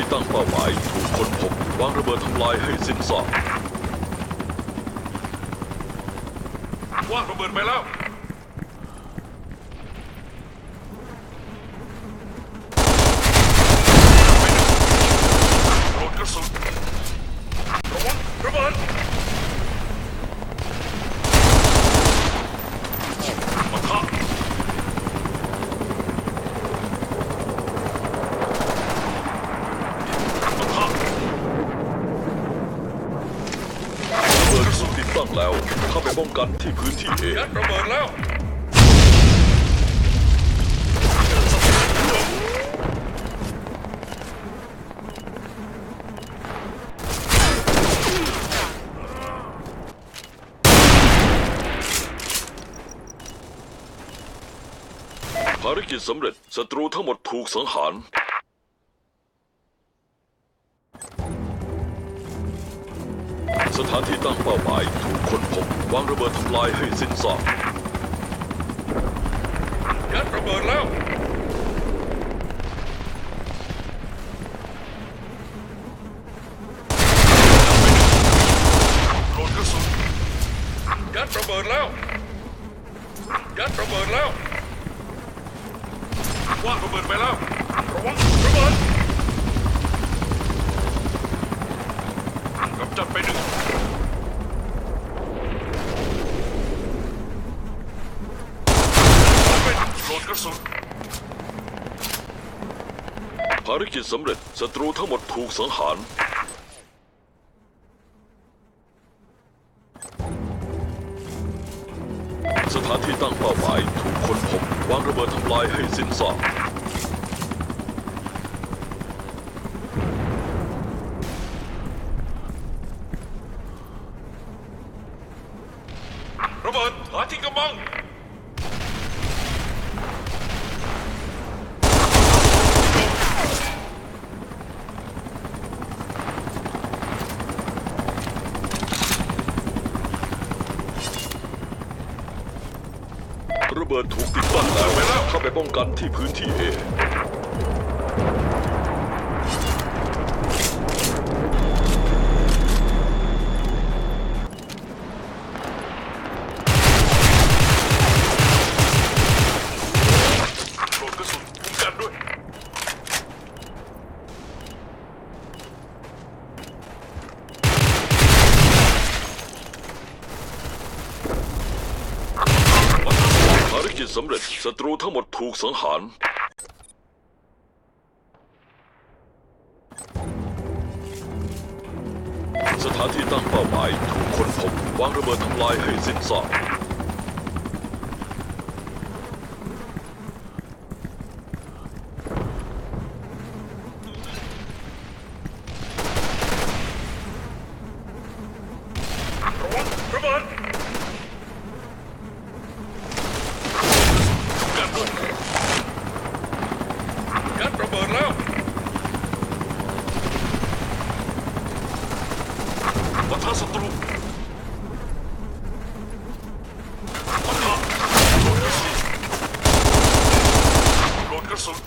ที่ตั้งเป้าหมายถูกคนพบวางระเบิดทำลายให้สิ้นซากว่างระเบิดไปแล้ว โดนกระสุนระวังระเบิดปะทะปะทะ ระเบิดกระสุนติดตั้งแล้ว เข้าไปป้อง กันที่พื้นที่เอยัดระเบิดแล้วภารกิจสำเร็จศัตรูทั้งหมดถูกสังหาร สถานที่ตั้งเป้าหมายถูกค้นพบวางระเบิดทำลายให้สิ้นซากยัดระเบิดแล้วโดกระสุน ยัดระเบิดแล้ว ยัดระเบิดแล้ว ว่างระเบิดไปแล้ว ระวังระเบิด กำจัดไปหนึ่งเป็นโดกระสุน ภารกิจสำเร็จศัตรูทั้งหมดถูกสังหาร ระเบิดหาที่กำบังระเบิดถูกติดตั้งแล้วเข้าไปป้องกันที่พื้นที่เอ โดนกระสุนคุ้มกันด้วย ภารกิจสำเร็จศัตรู ทั้งหมดถูกสังหาร สถานที่ตั้งเป้าหมายถูกค้นพบวางระเบิดทำลายให้สิ้นซากระวังระเบิดกันด้วยยัดระเบิดแล้วปะทะศัตรูปะทะโดนกระสุนโดนกระสุน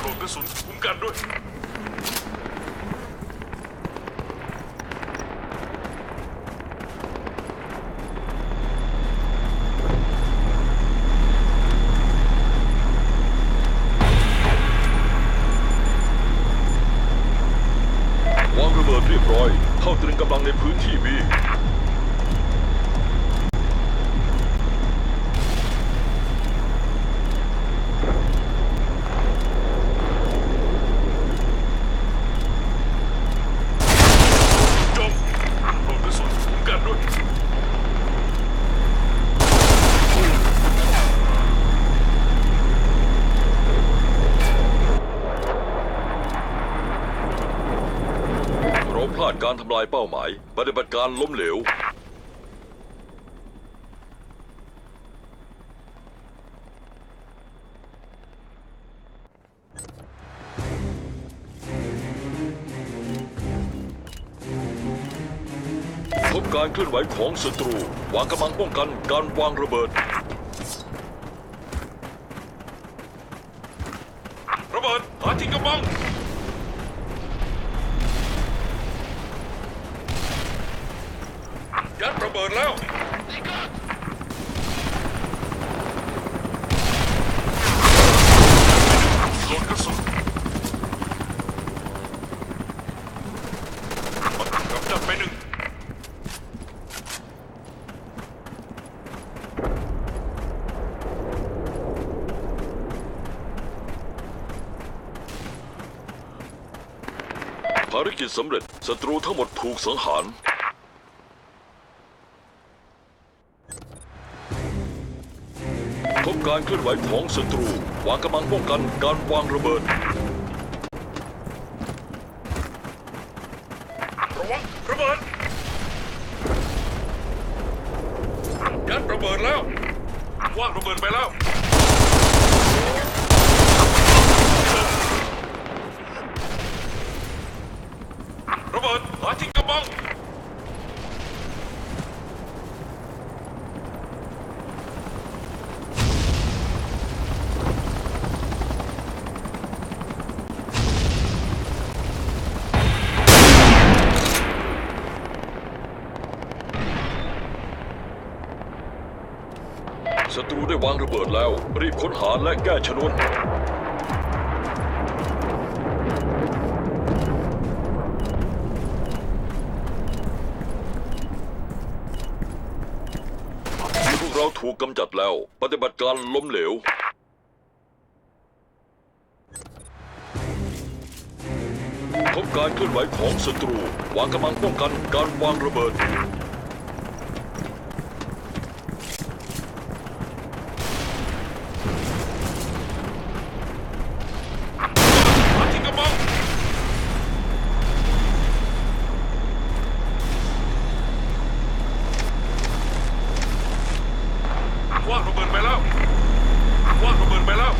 โดนกระสุนคุ้ม กันด้วย วางระเบิดเรียบร้อย เข้าตรึงกำลังในพื้นที่บี จบโดนกระสุนคุ้มกันด้วย เราพลาด การทำลายเป้าหมาย ปฏิบัติการล้มเหลว พบการเคลื่อนไหวของศัตรู วางกำลังป้องกันการวางระเบิด ระเบิดหาทิ้งกระบัง ยัดระเบิดแล้วโดนกระสุนกำจัดไปหนึ่งภารกิจสำเร็จศัตรูทั้งหมดถูกสังหาร การเคลื่อนไหวของศัตรูวางกำลังป้องกันการวางระเบิดระวังระเบิดยัดระเบิดแล้ววางระเบิดไปแล้วระเบิดหาทิ้งกระบัง ศัตรูได้วางระเบิดแล้ว รีบค้นหาและแก้ชนวนพวกเราถูกกำจัดแล้ว ปฏิบัติการล้มเหลว พบการเคลื่อนไหวของศัตรู วางกำลังป้องกันการวางระเบิด หาทิ้งกระบัง ว่างระเบิดไปแล้ว ว่างระเบิดไปแล้ว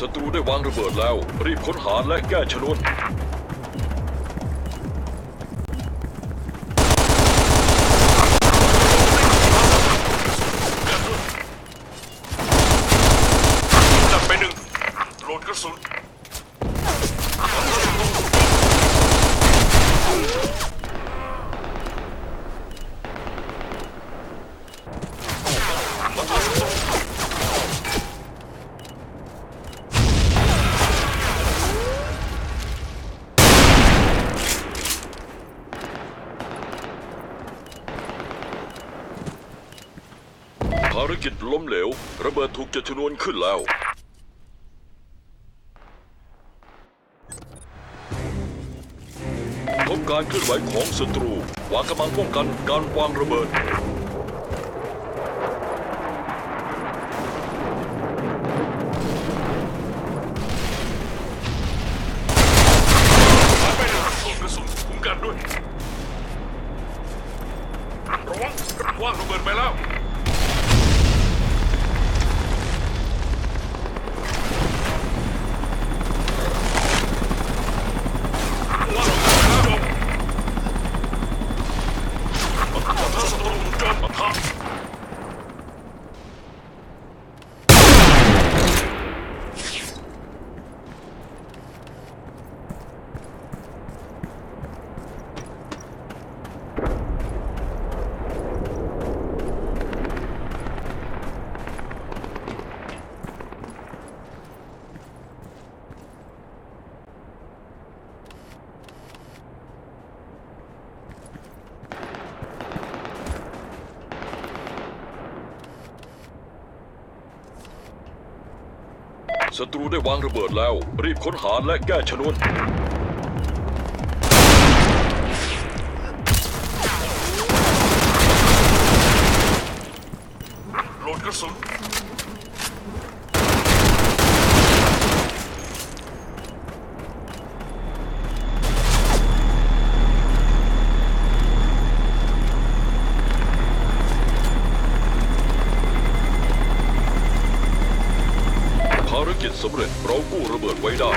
ศัตรูได้วางระเบิดแล้ว รีบค้นหาและแก้ชนวน จับไปหนึ่งโหลดกระสุน ภารกิจล้ม เหลว ระเบิดถูกจัดชนวนขึ้นแล้ว พบการเคลื่อนไหวของศัตรูวางกำลังป้องกันการวางระเบิด ไปหนึ่งโหลดกระสุนคุ้มกันด้วยระวังว่างระเบิดไปแล้วจบปะทะศัตรูจอมปะทะ ศัตรูได้วางระเบิดแล้ว รีบค้นหาและแก้ชนวน โหลดกระสุน ภาร กิจสำเร็จเรากู้ระเบิดไว้ได้